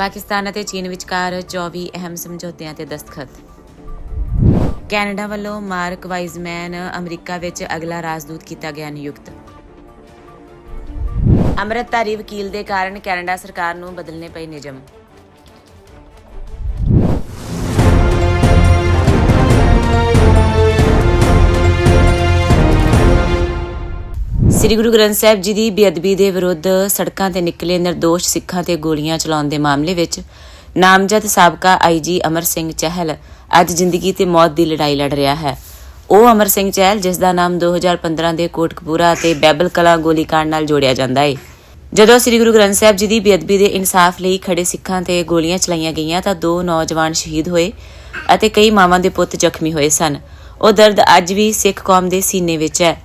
ਪਾਕਿਸਤਾਨ ਅਤੇ ਚੀਨ ਵਿਚਕਾਰ 24 ਅਹਿਮ ਸਮਝੌਤਿਆਂ ਤੇ ਦਸਤਖਤ। ਕੈਨੇਡਾ ਵੱਲੋਂ ਮਾਰਕ ਵਾਈਜ਼ਮੈਨ ਅਮਰੀਕਾ ਵਿੱਚ ਅਗਲਾ ਰਾਜਦੂਤ ਕੀਤਾ ਗਿਆ ਨਿਯੁਕਤ। ਅੰਮ੍ਰਿਤਧਾਰੀ ਵਕੀਲ ਦੇ ਕਾਰਨ ਕੈਨੇਡਾ ਸਰਕਾਰ ਨੂੰ ਬਦਲਣੇ ਪਏ ਨਿਯਮ। ਸ੍ਰੀ ਗੁਰੂ ਗ੍ਰੰਥ ਸਾਹਿਬ ਜੀ ਦੀ ਬੇਅਦਬੀ ਦੇ ਵਿਰੁੱਧ ਸੜਕਾਂ ਤੇ ਨਿਕਲੇ ਨਿਰਦੋਸ਼ ਸਿੱਖਾਂ ਤੇ ਗੋਲੀਆਂ ਚਲਾਉਣ ਦੇ ਮਾਮਲੇ ਵਿੱਚ ਨਾਮਜ਼ਦ ਸਾਬਕਾ ਆਈਜੀ ਅਮਰ ਸਿੰਘ ਚਹਿਲ ਅੱਜ ਜ਼ਿੰਦਗੀ ਤੇ ਮੌਤ ਦੀ ਲੜਾਈ ਲੜ ਰਿਹਾ ਹੈ। ਉਹ ਅਮਰ ਸਿੰਘ ਚਹਿਲ, ਜਿਸ ਦਾ ਨਾਮ 2015 ਦੇ ਕੋਟਕਪੂਰਾ ਤੇ ਬੈਬਲ ਕਲਾ ਗੋਲੀकांड ਨਾਲ ਜੋੜਿਆ ਜਾਂਦਾ ਹੈ ਜਦੋਂ ਸ੍ਰੀ ਗੁਰੂ ਗ੍ਰੰਥ ਸਾਹਿਬ ਜੀ ਦੀ ਬੇਅਦਬੀ ਦੇ ਇਨਸਾਫ ਲਈ ਖੜੇ ਸਿੱਖਾਂ ਤੇ ਗੋਲੀਆਂ ਚਲਾਈਆਂ ਗਈਆਂ ਤਾਂ ਦੋ ਨੌਜਵਾਨ ਸ਼ਹੀਦ ਹੋਏ ਅਤੇ ਕਈ ਮਾਵਾਂ ਦੇ ਪੁੱਤ ਜ਼ਖਮੀ ਹੋਏ ਸਨ। ਉਹ ਦਰਦ ਅੱਜ ਵੀ ਸਿੱਖ ਕੌਮ ਦੇ ਸੀਨੇ ਵਿੱਚ ਹੈ।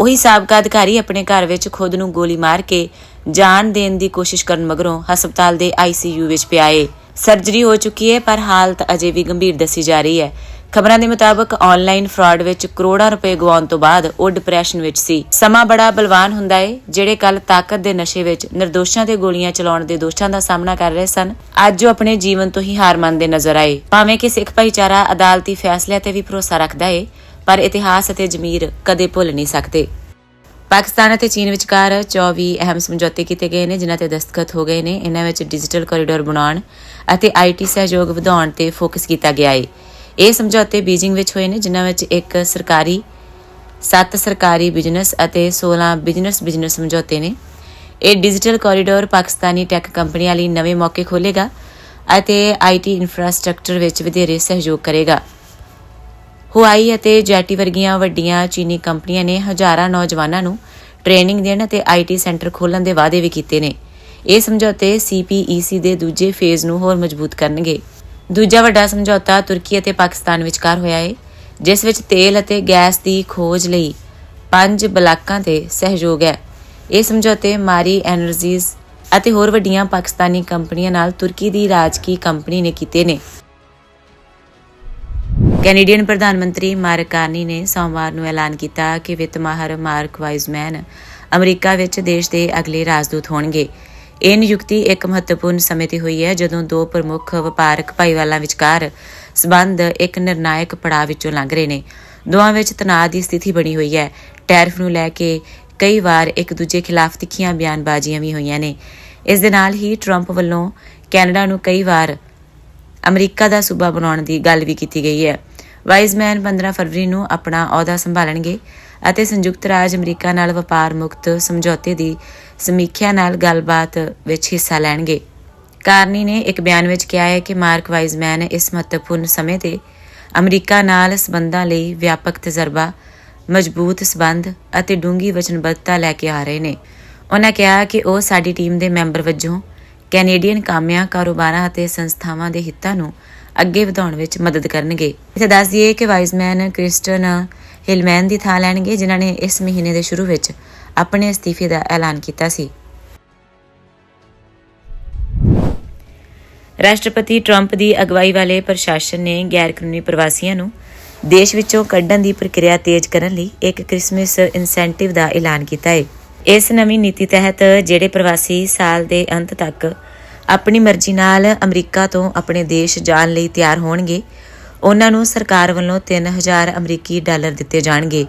ਉਹੀ ਸਾਬਕਾ ਅਧਿਕਾਰੀ ਆਪਣੇ ਘਰ ਵਿੱਚ ਖੁਦ ਨੂੰ ਗੋਲੀ ਮਾਰ ਕੇ ਜਾਨ ਦੇਣ ਦੀ ਕੋਸ਼ਿਸ਼ ਕਰਨ ਮਗਰੋਂ ਹਸਪਤਾਲ ਦੇ ਆਈਸੀਯੂ ਵਿੱਚ ਪਿਆ ਏ ਸਰਜਰੀ ਹੋ ਚੁੱਕੀ ਹੈ, ਪਰ ਹਾਲਤ ਅਜੇ ਵੀ ਗੰਭੀਰ ਦੱਸੀ ਜਾ ਰਹੀ ਹੈ। ਖਬਰਾਂ ਦੇ ਮੁਤਾਬਕ ਆਨਲਾਈਨ ਫਰਾਡ ਵਿੱਚ ਕਰੋੜਾਂ ਰੁਪਏ ਗਵਾਉਣ ਤੋਂ ਬਾਅਦ ਉਹ ਡਿਪਰੈਸ਼ਨ ਵਿੱਚ ਸੀ। ਸਮਾਂ ਬੜਾ ਬਲਵਾਨ ਹੁੰਦਾ ਏ, ਜਿਹੜੇ ਕੱਲ ਤਾਕਤ ਦੇ ਨਸ਼ੇ ਵਿੱਚ ਨਿਰਦੋਸ਼ਾਂ ਤੇ ਗੋਲੀਆਂ ਚਲਾਉਣ ਦੇ ਦੋਸ਼ਾਂ ਦਾ ਸਾਹਮਣਾ ਕਰ ਰਹੇ ਸਨ, ਅੱਜ ਉਹ ਆਪਣੇ ਜੀਵਨ ਤੋਂ ਹੀ ਹਾਰ ਮੰਨਦੇ ਨਜ਼ਰ ਆਏ। ਭਾਵੇਂ ਕਿ ਸਿੱਖ ਭਾਈਚਾਰਾ ਅਦਾਲਤੀ ਫੈਸਲਿਆਂ ਤੇ ਵੀ ਭਰੋਸਾ ਰੱਖਦਾ ਏ ਪਰ ਇਤਿਹਾਸ ਅਤੇ ਜ਼ਮੀਰ ਕਦੇ ਭੁੱਲ ਨਹੀਂ ਸਕਦੇ। ਪਾਕਿਸਤਾਨ ਅਤੇ ਚੀਨ ਵਿਚਕਾਰ 24 ਅਹਿਮ ਸਮਝੌਤੇ ਕੀਤੇ ਗਏ ਨੇ, ਜਿਨ੍ਹਾਂ ਤੇ ਦਸਤਖਤ ਹੋ ਗਏ ਨੇ। ਇਹਨਾਂ ਵਿੱਚ ਡਿਜੀਟਲ ਕੋਰੀਡੋਰ ਬਣਾਉਣ ਅਤੇ ਆਈਟੀ ਸਹਿਯੋਗ ਵਧਾਉਣ ਤੇ ਫੋਕਸ ਕੀਤਾ ਗਿਆ ਹੈ ਇਹ ਸਮਝੌਤੇ ਬੀਜਿੰਗ ਵਿੱਚ ਹੋਏ ਨੇ, ਜਿਨ੍ਹਾਂ ਵਿੱਚ ਇੱਕ ਸਰਕਾਰੀ 7 ਸਰਕਾਰੀ ਬਿਜ਼ਨਸ ਅਤੇ 16 ਬਿਜ਼ਨਸ ਬਿਜ਼ਨਸ ਸਮਝੌਤੇ ਨੇ। ਇਹ ਡਿਜੀਟਲ ਕੋਰੀਡੋਰ ਪਾਕਿਸਤਾਨੀ ਟੈਕ ਕੰਪਨੀਆਂ ਲਈ ਨਵੇਂ ਮੌਕੇ ਖੋਲੇਗਾ ਅਤੇ ਆਈਟੀ ਇਨਫਰਾਸਟ੍ਰਕਚਰ ਵਿੱਚ ਵਧੇਰੇ ਸਹਿਯੋਗ ਕਰੇਗਾ। ਹੁਆਈ ਅਤੇ ਜੈਟੀ ਵਰਗੀਆਂ ਵੱਡੀਆਂ ਚੀਨੀ ਕੰਪਨੀਆਂ ਨੇ ਹਜ਼ਾਰਾਂ ਨੌਜਵਾਨਾਂ ਨੂੰ ਟ੍ਰੇਨਿੰਗ ਦੇਣ ਅਤੇ ਆਈਟੀ ਸੈਂਟਰ ਖੋਲ੍ਹਣ ਦੇ ਵਾਅਦੇ ਵੀ ਕੀਤੇ ਨੇ। ਇਹ ਸਮਝੌਤੇ ਸੀਪੀਈਸੀ ਦੇ ਦੂਜੇ ਫੇਜ਼ ਨੂੰ ਹੋਰ ਮਜ਼ਬੂਤ ਕਰਨਗੇ। ਦੂਜਾ ਵੱਡਾ ਸਮਝੌਤਾ ਤੁਰਕੀ ਅਤੇ ਪਾਕਿਸਤਾਨ ਵਿਚਕਾਰ ਹੋਇਆ ਹੈ ਜਿਸ ਵਿੱਚ ਤੇਲ ਅਤੇ ਗੈਸ ਦੀ ਖੋਜ ਲਈ ਪੰਜ ਬਲਾਕਾਂ ਤੇ ਸਹਿਯੋਗ ਹੈ। ਇਹ ਸਮਝੌਤੇ ਮਾਰੀ ਐਨਰਜੀਜ਼ ਅਤੇ ਹੋਰ ਵੱਡੀਆਂ ਪਾਕਿਸਤਾਨੀ ਕੰਪਨੀਆਂ ਨਾਲ ਤੁਰਕੀ ਦੀ ਰਾਜਕੀ ਕੰਪਨੀ ਨੇ ਕੀਤੇ ਨੇ। ਕੈਨੇਡੀਅਨ ਪ੍ਰਧਾਨ ਮੰਤਰੀ ਮਾਰਕ ਕਾਰਨੀ ਨੇ ਸੋਮਵਾਰ ਨੂੰ ਐਲਾਨ ਕੀਤਾ ਕਿ ਵਿੱਤ ਮਾਹਰ ਮਾਰਕ ਵਾਈਜ਼ਮੈਨ ਅਮਰੀਕਾ ਵਿੱਚ ਦੇਸ਼ ਦੇ ਅਗਲੇ ਰਾਜਦੂਤ ਹੋਣਗੇ। ਇਹ ਨਿਯੁਕਤੀ ਇੱਕ ਮਹੱਤਵਪੂਰਨ ਸਮੇਂ ਤੇ ਹੋਈ ਹੈ ਜਦੋਂ ਦੋ ਪ੍ਰਮੁੱਖ ਵਪਾਰਕ ਭਾਈਵਾਲਾਂ ਵਿਚਕਾਰ ਸਬੰਧ ਇੱਕ ਨਿਰਣਾਇਕ ਪੜਾਅ ਵਿੱਚੋਂ ਲੰਘ ਰਹੇ ਨੇ। ਦੋਵਾਂ ਵਿੱਚ ਤਣਾਅ ਦੀ ਸਥਿਤੀ ਬਣੀ ਹੋਈ ਹੈ। ਟੈਰਿਫ ਨੂੰ ਲੈ ਕੇ ਕਈ ਵਾਰ ਇੱਕ ਦੂਜੇ ਖਿਲਾਫ ਤਿੱਖੀਆਂ ਬਿਆਨਬਾਜ਼ੀਆਂ ਵੀ ਹੋਈਆਂ ਨੇ। ਇਸ ਦੇ ਨਾਲ ਹੀ ਟਰੰਪ ਵੱਲੋਂ ਕੈਨੇਡਾ ਨੂੰ ਕਈ ਵਾਰ ਅਮਰੀਕਾ ਦਾ ਸੂਬਾ ਬਣਾਉਣ ਦੀ ਗੱਲ ਵੀ ਕੀਤੀ ਗਈ ਹੈ। ਵਾਈਜ਼ਮੈਨ 15 ਫਰਵਰੀ ਨੂੰ ਆਪਣਾ ਅਹੁਦਾ ਸੰਭਾਲਣਗੇ ਅਤੇ ਸੰਯੁਕਤ ਰਾਜ ਅਮਰੀਕਾ ਨਾਲ ਵਪਾਰ ਮੁਕਤ ਸਮਝੌਤੇ ਦੀ ਸਮੀਖਿਆ ਨਾਲ ਗੱਲਬਾਤ ਵਿੱਚ ਹਿੱਸਾ ਲੈਣਗੇ। ਕਾਰਨੀ ਨੇ ਇੱਕ ਬਿਆਨ ਵਿੱਚ ਕਿਹਾ ਹੈ ਕਿ ਮਾਰਕ ਵਾਈਜ਼ਮੈਨ ਇਸ ਮਹੱਤਵਪੂਰਨ ਸਮੇਂ ਤੇ ਅਮਰੀਕਾ ਨਾਲ ਸਬੰਧਾਂ ਲਈ ਵਿਆਪਕ ਤਜਰਬਾ, ਮਜ਼ਬੂਤ ਸਬੰਧ ਅਤੇ ਡੂੰਗੀ ਵਚਨਬੱਧਤਾ ਲੈ ਕੇ ਆ ਰਹੇ ਨੇ। ਉਹਨਾਂ ਕਿਹਾ ਕਿ ਉਹ ਸਾਡੀ ਟੀਮ ਦੇ ਮੈਂਬਰ ਵਜੋਂ ਕੈਨੇਡੀਅਨ ਕਾਮਿਆਂ, ਕਾਰੋਬਾਰਾਂ ਅਤੇ ਸੰਸਥਾਵਾਂ ਦੇ ਹਿੱਤਾਂ ਨੂੰ ਅੱਗੇ ਵਧਾਉਣ ਵਿੱਚ ਮਦਦ ਕਰਨਗੇ। ਇੱਥੇ ਦੱਸ ਦਈਏ ਕਿ ਵਾਈਜ਼ਮੈਨ ਕ੍ਰਿਸਟਨ ਹਿਲਮੈਨ ਦੀ ਥਾਂ ਲੈਣਗੇ, ਜਿਨ੍ਹਾਂ ਨੇ ਇਸ ਮਹੀਨੇ ਦੇ ਸ਼ੁਰੂ ਵਿੱਚ ਆਪਣੇ ਅਸਤੀਫੇ ਦਾ ਐਲਾਨ ਕੀਤਾ ਸੀ। ਰਾਸ਼ਟਰਪਤੀ ਟਰੰਪ ਦੀ ਅਗਵਾਈ ਵਾਲੇ ਪ੍ਰਸ਼ਾਸਨ ਨੇ ਗੈਰ ਕਾਨੂੰਨੀ ਪ੍ਰਵਾਸੀਆਂ ਨੂੰ ਦੇਸ਼ ਵਿੱਚੋਂ ਕੱਢਣ ਦੀ ਪ੍ਰਕਿਰਿਆ ਤੇਜ਼ ਕਰਨ ਲਈ ਇੱਕ ਕ੍ਰਿਸਮਸ ਇਨਸੈਂਟਿਵ ਦਾ ਐਲਾਨ ਕੀਤਾ ਹੈ ਇਸ ਨਵੀਂ ਨੀਤੀ ਤਹਿਤ ਜਿਹੜੇ ਪ੍ਰਵਾਸੀ ਸਾਲ ਦੇ ਅੰਤ ਤੱਕ ਆਪਣੀ ਮਰਜ਼ੀ ਨਾਲ ਅਮਰੀਕਾ ਤੋਂ ਆਪਣੇ ਦੇਸ਼ ਜਾਣ ਲਈ ਤਿਆਰ ਹੋਣਗੇ। ਉਹਨਾਂ ਨੂੰ ਸਰਕਾਰ ਵੱਲੋਂ 3000 ਅਮਰੀਕੀ ਡਾਲਰ ਦਿੱਤੇ ਜਾਣਗੇ।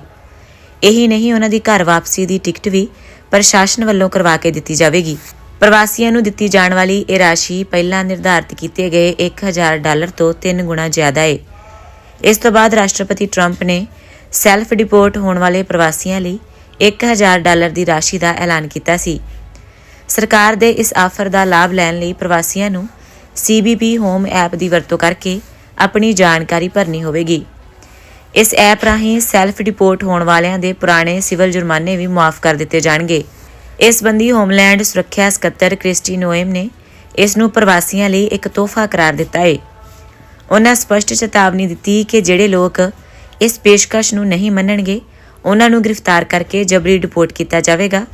ਇਹੀ ਨਹੀਂ, ਉਹਨਾਂ ਦੀ ਘਰ ਵਾਪਸੀ ਦੀ ਟਿਕਟ ਵੀ ਪ੍ਰਸ਼ਾਸਨ ਵੱਲੋਂ ਕਰਵਾ ਕੇ ਦਿੱਤੀ ਜਾਵੇਗੀ। ਪ੍ਰਵਾਸੀਆਂ ਨੂੰ ਦਿੱਤੀ ਜਾਣ ਵਾਲੀ ਇਹ ਰਾਸ਼ੀ ਪਹਿਲਾਂ ਨਿਰਧਾਰਿਤ ਕੀਤੇ ਗਏ 1000 ਡਾਲਰ ਤੋਂ 3 ਗੁਣਾ ਜ਼ਿਆਦਾ ਹੈ ਇਸ ਤੋਂ ਬਾਅਦ ਰਾਸ਼ਟਰਪਤੀ ਟਰੰਪ ਨੇ ਸੈਲਫ ਡਿਪੋਰਟ ਹੋਣ ਵਾਲੇ ਪ੍ਰਵਾਸੀਆਂ ਲਈ 1000 ਡਾਲਰ ਦੀ ਰਾਸ਼ੀ ਦਾ ਐਲਾਨ ਕੀਤਾ ਸੀ। ਸਰਕਾਰ ਦੇ ਇਸ ਆਫਰ ਦਾ ਲਾਭ ਲੈਣ ਲਈ ਪ੍ਰਵਾਸੀਆਂ ਨੂੰ CBP ਹੋਮ ਐਪ ਦੀ ਵਰਤੋਂ ਕਰਕੇ ਆਪਣੀ ਜਾਣਕਾਰੀ ਭਰਨੀ ਹੋਵੇਗੀ। ਇਸ ਐਪ ਰਾਹੀਂ ਸੈਲਫ ਡਿਪੋਰਟ ਹੋਣ ਵਾਲਿਆਂ ਦੇ ਪੁਰਾਣੇ ਸਿਵਲ ਜੁਰਮਾਨੇ ਵੀ ਮਾਫ ਕਰ ਦਿੱਤੇ ਜਾਣਗੇ। ਇਸ ਸੰਬੰਧੀ ਹੋਮਲੈਂਡ ਸੁਰੱਖਿਆ ਸਕੱਤਰ ਕ੍ਰਿਸਟੀ ਨੋਏਮ ਨੇ ਇਸ ਨੂੰ ਪ੍ਰਵਾਸੀਆਂ ਲਈ ਇੱਕ ਤੋਹਫਾ ਕਰਾਰ ਦਿੱਤਾ ਹੈ ਉਹਨਾਂ ਸਪਸ਼ਟ ਚੇਤਾਵਨੀ ਦਿੱਤੀ ਕਿ ਜਿਹੜੇ ਲੋਕ ਇਸ ਪੇਸ਼ਕਸ਼ ਨੂੰ ਨਹੀਂ ਮੰਨਣਗੇ, ਉਹਨਾਂ ਨੂੰ ਗ੍ਰਿਫਤਾਰ ਕਰਕੇ ਜਬਰੀ ਡਿਪੋਰਟ ਕੀਤਾ ਜਾਵੇਗਾ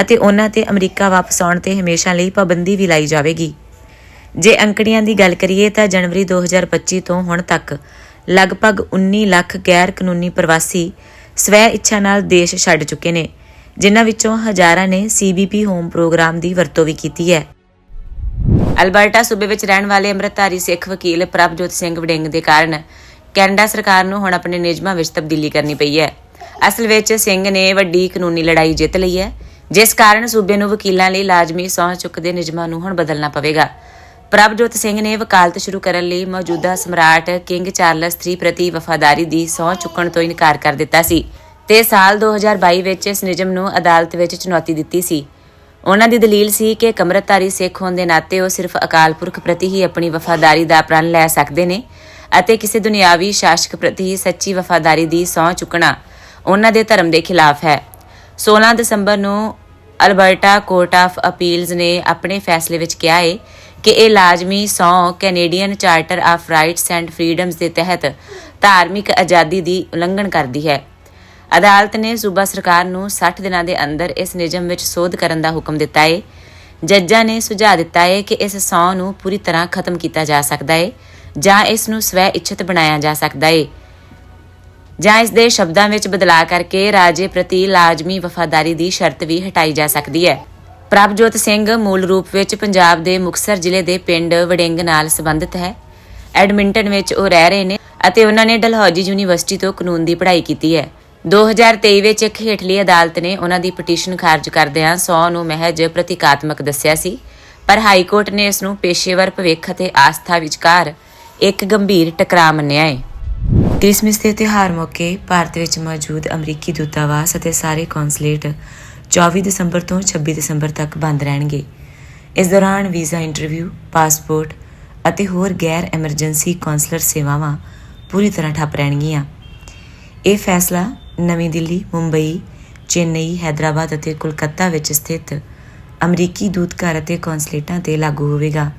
ਅਤੇ ਉਹਨਾਂ ਤੇ ਅਮਰੀਕਾ ਵਾਪਸ ਆਉਣ ਤੇ ਹਮੇਸ਼ਾ ਲਈ ਪਾਬੰਦੀ ਵੀ ਲਾਈ ਜਾਵੇਗੀ। ਜੇ ਅੰਕੜੀਆਂ ਦੀ ਗੱਲ ਕਰੀਏ ਤਾਂ ਜਨਵਰੀ 2025 ਤੋਂ ਹੁਣ ਤੱਕ ਲਗਭਗ 19 ਲੱਖ ਗੈਰ ਕਾਨੂੰਨੀ ਪ੍ਰਵਾਸੀ ਸਵੈ ਇੱਛਾ ਨਾਲ ਦੇਸ਼ ਛੱਡ ਚੁੱਕੇ ਨੇ, ਜਿਨ੍ਹਾਂ ਵਿੱਚੋਂ ਹਜ਼ਾਰਾਂ ਨੇ CBP ਹੋਮ ਪ੍ਰੋਗਰਾਮ ਦੀ ਵਰਤੋਂ ਵੀ ਕੀਤੀ ਹੈ। ਅਲਬਰਟਾ ਸੂਬੇ ਵਿੱਚ ਰਹਿਣ ਵਾਲੇ ਅੰਮ੍ਰਿਤਧਾਰੀ ਸਿੱਖ ਵਕੀਲ ਪ੍ਰਭਜੋਤ ਸਿੰਘ ਵਡਿੰਗ ਦੇ ਕਾਰਨ ਕੈਨੇਡਾ ਸਰਕਾਰ ਨੂੰ ਹੁਣ ਆਪਣੇ ਨਿਯਮਾਂ ਵਿੱਚ ਤਬਦੀਲੀ ਕਰਨੀ ਪਈ ਹੈ। ਅਸਲ ਵਿੱਚ ਸਿੰਘ ਨੇ ਵੱਡੀ ਕਾਨੂੰਨੀ ਲੜਾਈ ਜਿੱਤ ਲਈ ਹੈ। ਜਿਸ ਕਾਰਨ ਸੂਬੇ ਨੂੰ ਵਕੀਲਾਂ ਲਈ ਲਾਜ਼ਮੀ ਸਹੁੰ ਚੁੱਕਦੇ ਨਿਯਮਾਂ ਨੂੰ ਹੁਣ ਬਦਲਣਾ ਪਵੇਗਾ। ਪ੍ਰਭਜੋਤ ਸਿੰਘ ਨੇ ਵਕਾਲਤ ਸ਼ੁਰੂ ਕਰਨ ਲਈ ਮੌਜੂਦਾ ਸਮਰਾਟ ਕਿੰਗ ਚਾਰਲਸ III ਪ੍ਰਤੀ ਵਫਾਦਾਰੀ ਦੀ ਸਹੁੰ ਚੁੱਕਣ ਤੋਂ ਇਨਕਾਰ ਕਰ ਦਿੱਤਾ ਸੀ ਤੇ ਸਾਲ 2022 ਵਿੱਚ ਇਸ ਨਿਯਮ ਨੂੰ ਅਦਾਲਤ ਵਿੱਚ ਚੁਣੌਤੀ ਦਿੱਤੀ ਸੀ। ਉਹਨਾਂ ਦੀ ਦਲੀਲ ਸੀ ਕਿ ਕਮਰਤਾਰੀ ਸਿੱਖ ਹੋਣ ਦੇ ਨਾਤੇ ਉਹ ਸਿਰਫ ਅਕਾਲ ਪੁਰਖ ਪ੍ਰਤੀ ਹੀ ਆਪਣੀ ਵਫਾਦਾਰੀ ਦਾ ਪ੍ਰਣ ਲੈ ਸਕਦੇ ਨੇ ਅਤੇ ਕਿਸੇ ਦੁਨਿਆਵੀ ਸ਼ਾਸਕ ਪ੍ਰਤੀ ਹੀ ਸੱਚੀ ਵਫਾਦਾਰੀ ਦੀ ਸਹੁੰ ਚੁੱਕਣਾ ਉਹਨਾਂ ਦੇ ਧਰਮ ਦੇ ਖਿਲਾਫ ਹੈ। 16 ਦਸੰਬਰ ਨੂੰ ਅਲਬਰਟਾ ਕੋਰਟ ਆਫ ਅਪੀਲਜ਼ ਨੇ ਆਪਣੇ ਫੈਸਲੇ ਵਿੱਚ ਕਿਹਾ ਹੈ ਕਿ ਇਹ ਲਾਜ਼ਮੀ ਸੌ Canadian charter of rights and freedoms ਦੇ ਤਹਿਤ ਧਾਰਮਿਕ ਆਜ਼ਾਦੀ ਦੀ ਉਲੰਘਣ ਕਰਦੀ ਹੈ। ਅਦਾਲਤ ਨੇ ਸੂਬਾ ਸਰਕਾਰ ਨੂੰ 60 ਦਿਨਾਂ ਦੇ ਅੰਦਰ ਇਸ ਨਿਯਮ ਵਿੱਚ ਸੋਧ ਕਰਨ ਦਾ ਹੁਕਮ ਦਿੱਤਾ ਹੈ ਜੱਜਾਂ ਨੇ ਸੁਝਾਅ ਦਿੱਤਾ ਹੈ ਕਿ ਇਸ ਸੌ ਨੂੰ ਪੂਰੀ ਤਰ੍ਹਾਂ ਖਤਮ ਕੀਤਾ ਜਾ ਸਕਦਾ ਹੈ ਜਾਂ ਇਸ ਨੂੰ ਸਵੈ ਇੱਛਤ ਬਣਾਇਆ ਜਾ ਸਕਦਾ ਹੈ ਜਾਂ ਇਸ ਦੇ ਸ਼ਬਦਾਂ ਵਿੱਚ ਬਦਲਾਅ ਕਰਕੇ ਰਾਜੇ ਪ੍ਰਤੀ ਲਾਜ਼ਮੀ ਵਫਾਦਾਰੀ ਦੀ ਸ਼ਰਤ ਵੀ ਹਟਾਈ ਜਾ ਸਕਦੀ ਹੈ। ਪ੍ਰਭਜੋਤ ਸਿੰਘ ਮੂਲ ਰੂਪ ਵਿੱਚ ਪੰਜਾਬ ਦੇ ਮੁਕਤਸਰ ਜ਼ਿਲ੍ਹੇ ਦੇ ਪਿੰਡ ਵੜਿੰਗ ਨਾਲ ਸੰਬੰਧਿਤ ਹੈ। ਐਡਮਿੰਟਨ ਵਿੱਚ ਉਹ ਰਹਿ ਰਹੇ ਨੇ ਅਤੇ ਉਹਨਾਂ ਨੇ ਡਲਹੌਜੀ ਯੂਨੀਵਰਸਿਟੀ ਤੋਂ ਕਾਨੂੰਨ ਦੀ ਪੜ੍ਹਾਈ ਕੀਤੀ ਹੈ। 2023 ਵਿੱਚ ਇੱਕ ਹੇਠਲੀ ਅਦਾਲਤ ਨੇ ਉਹਨਾਂ ਦੀ ਪਟੀਸ਼ਨ ਖਾਰਜ ਕਰਦਿਆਂ 100 ਨੂੰ ਮਹਿਜ ਪ੍ਰਤੀਕਾਤਮਕ ਦੱਸਿਆ ਸੀ। ਪਰ ਹਾਈ ਕੋਰਟ ਨੇ ਇਸ ਨੂੰ ਪੇਸ਼ੇਵਰ ਭਵਿੱਖ ਅਤੇ ਆਸਥਾ ਵਿਚਕਾਰ ਇੱਕ ਗੰਭੀਰ ਟਕਰਾਅ ਮੰਨਿਆ ਹੈ। ਕ੍ਰਿਸਮਸ ਦੇ ਤਿਉਹਾਰ ਮੌਕੇ ਭਾਰਤ ਵਿੱਚ ਮੌਜੂਦ ਅਮਰੀਕੀ ਦੂਤਾਵਾਸ ਅਤੇ ਸਾਰੇ ਕੌਂਸਲੇਟ 24 ਦਸੰਬਰ ਤੋਂ 26 ਦਸੰਬਰ ਤੱਕ ਬੰਦ ਰਹਿਣਗੇ। ਇਸ ਦੌਰਾਨ ਵੀਜ਼ਾ ਇੰਟਰਵਿਊ, ਪਾਸਪੋਰਟ ਅਤੇ ਹੋਰ ਗੈਰ ਐਮਰਜੈਂਸੀ ਕੌਂਸਲਰ ਸੇਵਾਵਾਂ ਪੂਰੀ ਤਰ੍ਹਾਂ ਠੱਪ ਰਹਿਣਗੀਆਂ। ਇਹ ਫੈਸਲਾ ਨਵੀਂ ਦਿੱਲੀ, ਮੁੰਬਈ, ਚੇਨਈ ਹైదరాబాద్ ਅਤੇ ਕੋਲਕਾਤਾ ਵਿੱਚ ਸਥਿਤ ਅਮਰੀਕੀ ਦੂਤਘਰ ਅਤੇ ਕੌਂਸਲੇਟਾਂ ਤੇ ਲਾਗੂ ਹੋਵੇਗਾ।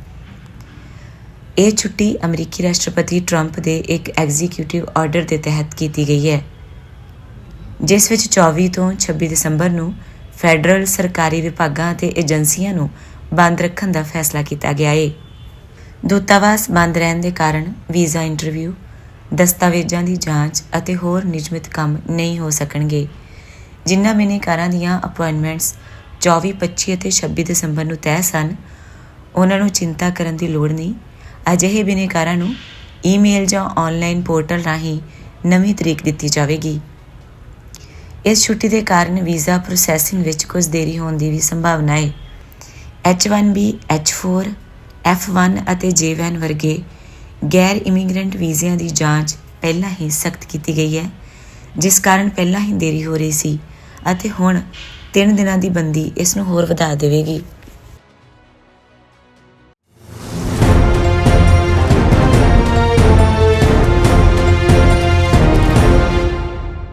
ਇਹ ਛੁੱਟੀ ਅਮਰੀਕੀ ਰਾਸ਼ਟਰਪਤੀ ਟਰੰਪ ਦੇ ਇੱਕ ਐਗਜ਼ੀਕਿਊਟਿਵ ਆਰਡਰ ਦੇ ਤਹਿਤ ਕੀਤੀ ਗਈ ਹੈ, ਜਿਸ ਵਿੱਚ 24 ਤੋਂ 26 ਦਸੰਬਰ ਨੂੰ ਫੈਡਰਲ ਸਰਕਾਰੀ ਵਿਭਾਗਾਂ ਅਤੇ ਏਜੰਸੀਆਂ ਨੂੰ ਬੰਦ ਰੱਖਣ ਦਾ ਫੈਸਲਾ ਕੀਤਾ ਗਿਆ ਹੈ ਦੂਤਾਵਾਸ ਬੰਦ ਰਹਿਣ ਦੇ ਕਾਰਨ ਵੀਜ਼ਾ ਇੰਟਰਵਿਊ, ਦਸਤਾਵੇਜ਼ਾਂ ਦੀ ਜਾਂਚ ਅਤੇ ਹੋਰ ਨਿਯਮਿਤ ਕੰਮ ਨਹੀਂ ਹੋ ਸਕਣਗੇ, ਜਿਨ੍ਹਾਂ ਬਿਨੇਕਾਰਾਂ ਦੀਆਂ ਅਪਾਇੰਟਮੈਂਟਸ 24 25 ਅਤੇ 26 ਦਸੰਬਰ ਨੂੰ ਤੈਅ ਸਨ। ਉਹਨਾਂ ਨੂੰ ਚਿੰਤਾ ਕਰਨ ਦੀ ਲੋੜ ਨਹੀਂ ਅਜਿਹੇ ਬਿਨੇਕਾਰਾਂ ਨੂੰ ਈਮੇਲ ਜਾਂ ਆਨਲਾਈਨ ਪੋਰਟਲ ਰਾਹੀਂ ਨਵੀਂ ਤਰੀਕ ਦਿੱਤੀ ਜਾਵੇਗੀ। ਇਸ ਛੁੱਟੀ ਦੇ ਕਾਰਨ ਵੀਜ਼ਾ ਪ੍ਰੋਸੈਸਿੰਗ ਵਿੱਚ ਕੁਝ ਦੇਰੀ ਹੋਣ ਦੀ ਵੀ ਸੰਭਾਵਨਾ ਹੈ। H1B, H4, F1 ਅਤੇ J1 ਵਰਗੇ ਗੈਰ ਇਮੀਗ੍ਰੈਂਟ ਵੀਜ਼ਿਆਂ ਦੀ ਜਾਂਚ ਪਹਿਲਾਂ ਹੀ ਸਖਤ ਕੀਤੀ ਗਈ ਹੈ ਜਿਸ ਕਾਰਨ ਪਹਿਲਾਂ ਹੀ ਦੇਰੀ ਹੋ ਰਹੀ ਸੀ ਅਤੇ ਹੁਣ 3 ਦਿਨਾਂ ਦੀ ਬੰਦੀ ਇਸ ਨੂੰ ਹੋਰ ਵਧਾ ਦੇਵੇਗੀ।